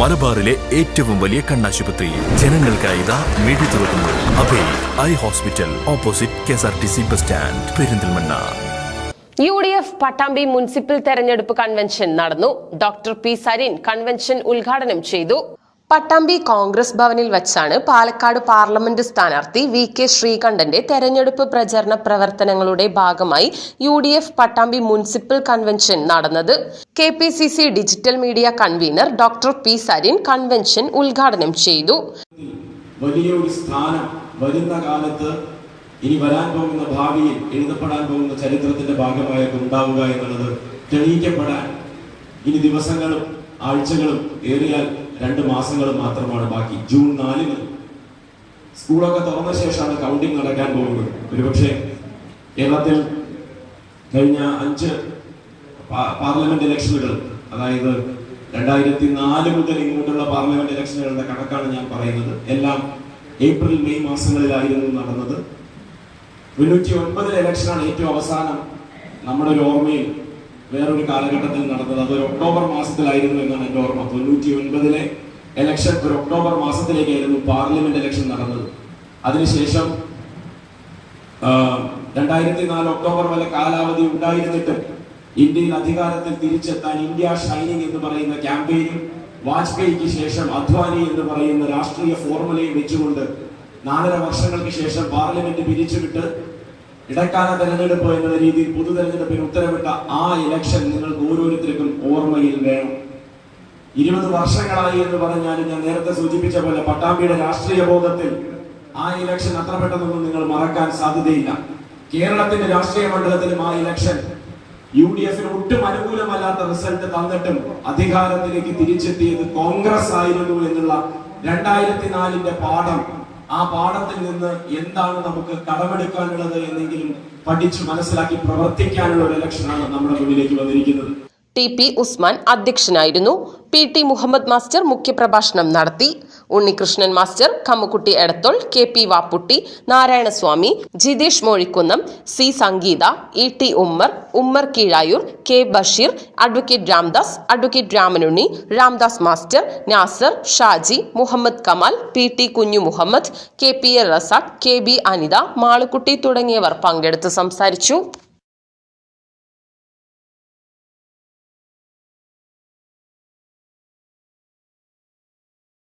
മലബാറിലെ ഏറ്റവും വലിയ കണ്ണാശുപത്രി. ജനങ്ങൾക്കായി ഇതാ തുറക്കുന്നു. Abhay eye hospital opposite K S R T C bus stand Perinthalmanna. U D F Pattambi municipal തെരഞ്ഞെടുപ്പ് കൺവെൻഷൻ നടന്നു. ഡോക്ടർ പി സരീൻ കൺവെൻഷൻ ഉദ്ഘാടനം ചെയ്തു. പട്ടാമ്പി കോൺഗ്രസ് ഭവനിൽ വച്ചാണ് പാലക്കാട് പാർലമെന്റ് സ്ഥാനാർത്ഥി വി കെ ശ്രീകണ്ഠന്റെ തെരഞ്ഞെടുപ്പ് പ്രചരണ പ്രവർത്തനങ്ങളുടെ ഭാഗമായി U D F Pattambi municipal convention നടന്നത്. K P C C digital media convener doctor P Sarin convention ഉദ്ഘാടനം ചെയ്തു. വലിയൊരു സ്ഥാനം വരുന്ന കാലത്ത് ഇനി വരാൻ പോകുന്ന ഭാവിയിൽ എഴുതപ്പെടാൻ പോകുന്ന ചരിത്രത്തിന്റെ ഭാഗമായൊക്കെ ഉണ്ടാവുക എന്നുള്ളത് തെളിയിക്കപ്പെടാൻ ഇനി ദിവസങ്ങളും ആഴ്ചകളും ഏറിയാൽ രണ്ട് മാസങ്ങൾ മാത്രമാണ് ബാക്കി. ജൂൺ നാലിന് സ്കൂളൊക്കെ തുറന്ന ശേഷമാണ് കൗണ്ടിങ് നടക്കാൻ പോകുന്നത്. ഒരുപക്ഷെ കേരളത്തിൽ കഴിഞ്ഞ അഞ്ച് പാർലമെന്റ് ഇലക്ഷനുകൾ അതായത് രണ്ടായിരത്തി നാല് മുതൽ ഇങ്ങോട്ടുള്ള പാർലമെന്റ് ഇലക്ഷനുകളുടെ കണക്കാണ് ഞാൻ പറയുന്നത്. എല്ലാം ഏപ്രിൽ മെയ് മാസങ്ങളിലായിരുന്നു നടന്നത്. തൊണ്ണൂറ്റി ഒൻപതിലെ ഇലക്ഷനാണ് ഏറ്റവും അവസാനം. നമ്മുടെ ഒരു ഓർമ്മയിൽ വേറൊരു കാലഘട്ടത്തിൽ നടന്നത് അതൊരു ഒക്ടോബർ മാസത്തിലായിരുന്നു എന്നാണ് എന്റെ ഓർമ്മ. തൊണ്ണൂറ്റി ഒൻപതിലെ എലക്ഷൻ ഒരു ഒക്ടോബർ മാസത്തിലേക്കായിരുന്നു പാർലമെന്റ് ഇലക്ഷൻ നടന്നത്. അതിനുശേഷം രണ്ടായിരത്തി നാല് ഒക്ടോബർ വരെ കാലാവധി ഉണ്ടായിരുന്നിട്ട് ഇന്ത്യയിൽ അധികാരത്തിൽ തിരിച്ചെത്താൻ ഇന്ത്യ ഷൈനിങ് എന്ന് പറയുന്ന ക്യാമ്പയിനും വാജ്പേയിക്ക് ശേഷം അദ്വാനി എന്ന് പറയുന്ന രാഷ്ട്രീയ ഫോർമുലയും വെച്ചുകൊണ്ട് നാലര വർഷങ്ങൾക്ക് ശേഷം പാർലമെന്റ് പിരിച്ചുവിട്ട് ഇടക്കാല തെരഞ്ഞെടുപ്പ് എന്ന രീതിയിൽ പൊതു തെരഞ്ഞെടുപ്പിന് ഉത്തരവിട്ട ആ ഇലക്ഷൻ നിങ്ങൾക്ക് ഓരോരുത്തർക്കും ഓർമ്മയിൽ വേണം. ഇരുപത് വർഷങ്ങളായി എന്ന് പറഞ്ഞാലും ഞാൻ നേരത്തെ സൂചിപ്പിച്ച പോലെ പട്ടാമ്പിയുടെ രാഷ്ട്രീയ ബോധത്തിൽ ആ ഇലക്ഷൻ അത്ര പെട്ടെന്നൊന്നും നിങ്ങൾ മറക്കാൻ സാധ്യതയില്ല. കേരളത്തിന്റെ രാഷ്ട്രീയ മണ്ഡലത്തിലും ആ ഇലക്ഷൻ യു ഡി എഫിന് ഒട്ടും അനുകൂലമല്ലാത്ത റിസൾട്ട് തന്നിട്ടും അധികാരത്തിലേക്ക് തിരിച്ചെത്തിയത് കോൺഗ്രസ് ആയിരുന്നു എന്നുള്ള രണ്ടായിരത്തി നാലിന്റെ പാഠം ആ പാഠത്തിൽ നിന്ന് എന്താണ് നമുക്ക് കടമെടുക്കാനുള്ളത് എന്നെങ്കിലും പഠിച്ചു മനസ്സിലാക്കി പ്രവർത്തിക്കാനുള്ള ഒരു ഇലക്ഷനാണ് നമ്മുടെ മുന്നിലേക്ക് വന്നിരിക്കുന്നത്. ടി പി ഉസ്മാൻ അധ്യക്ഷനായിരുന്നു. പി ടി മുഹമ്മദ് മാസ്റ്റർ മുഖ്യപ്രഭാഷണം നടത്തി. Unnikrishnan master Kammukutty Edathol K P Vapputty Narayanaswamy Jithesh Mozhikkunnam C. Sangeetha E T. Ummer Ummer Keezhayur K. Basheer advocate Ramdas advocate Ramanunni Ramdas master Nasar Shaji Muhammad Kamal P. T. Kunhu Muhammad K. P. A Razak K. B. Anitha Malukutty തുടങ്ങിയവർ പങ്കെടുത്ത് സംസാരിച്ചു.